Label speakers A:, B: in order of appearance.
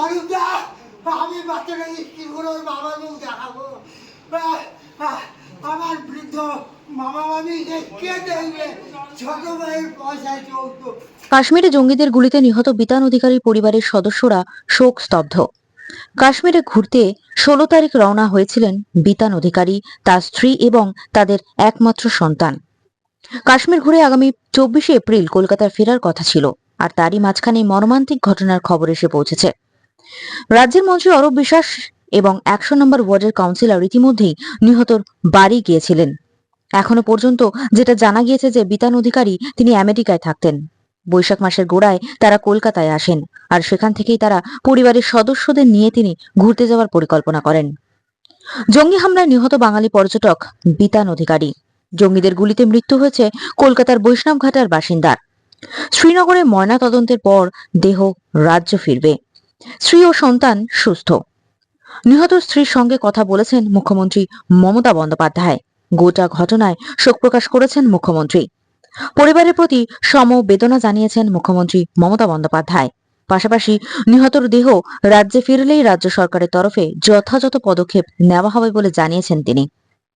A: অরুণদা আমি বাবা মুখ দেখাবো আমার বৃদ্ধ
B: কাশ্মীরে জঙ্গিদের গুলিতে নিহত বিতান অধিকারীর পরিবারের সদস্যরা শোক স্তব্ধ। কাশ্মীরে ঘুরতে ষোলো তারিখ রওনা হয়েছিলেন বিতান অধিকারী, তার স্ত্রী এবং তাদের একমাত্র সন্তান। কাশ্মীর ঘুরে আগামী চব্বিশে এপ্রিল কলকাতায় ফেরার কথা ছিল। আর তারই মাঝখানে মর্মান্তিক ঘটনার খবর এসে পৌঁছেছে। রাজ্যের মন্ত্রী অরূপ বিশ্বাস এবং একশো নম্বর ওয়ার্ডের কাউন্সিলর ইতিমধ্যেই নিহতর বাড়ি গিয়েছিলেন। এখনও পর্যন্ত যেটা জানা গিয়েছে যে বিতান অধিকারী তিনি আমেরিকায় থাকতেন। বৈশাখ মাসের গোড়ায় তারা কলকাতায় আসেন আর সেখান থেকেই তারা পরিবারের সদস্যদের নিয়ে তিনি ঘুরতে যাওয়ার পরিকল্পনা করেন। জঙ্গি হামলায় নিহত বাঙালি পর্যটক বিতান অধিকারী। জঙ্গিদের গুলিতে মৃত্যু হয়েছে কলকাতার বৈষ্ণবঘাটার বাসিন্দার। শ্রীনগরে ময়না তদন্তের পর দেহ রাজ্য ফিরবে। স্ত্রী ও সন্তান সুস্থ। নিহত স্ত্রীর সঙ্গে কথা বলেছেন মুখ্যমন্ত্রী মমতা বন্দ্যোপাধ্যায়। গোটা ঘটনায় শোক প্রকাশ করেছেন মুখ্যমন্ত্রী। পরিবারের প্রতি সমবেদনা জানিয়েছেন মুখ্যমন্ত্রী মমতা বন্দ্যোপাধ্যায়। পাশাপাশি নিহতর দেহ রাজ্যে ফিরলেই রাজ্য সরকারের তরফে যথাযথ পদক্ষেপ নেওয়া হবে বলে জানিয়েছেন তিনি।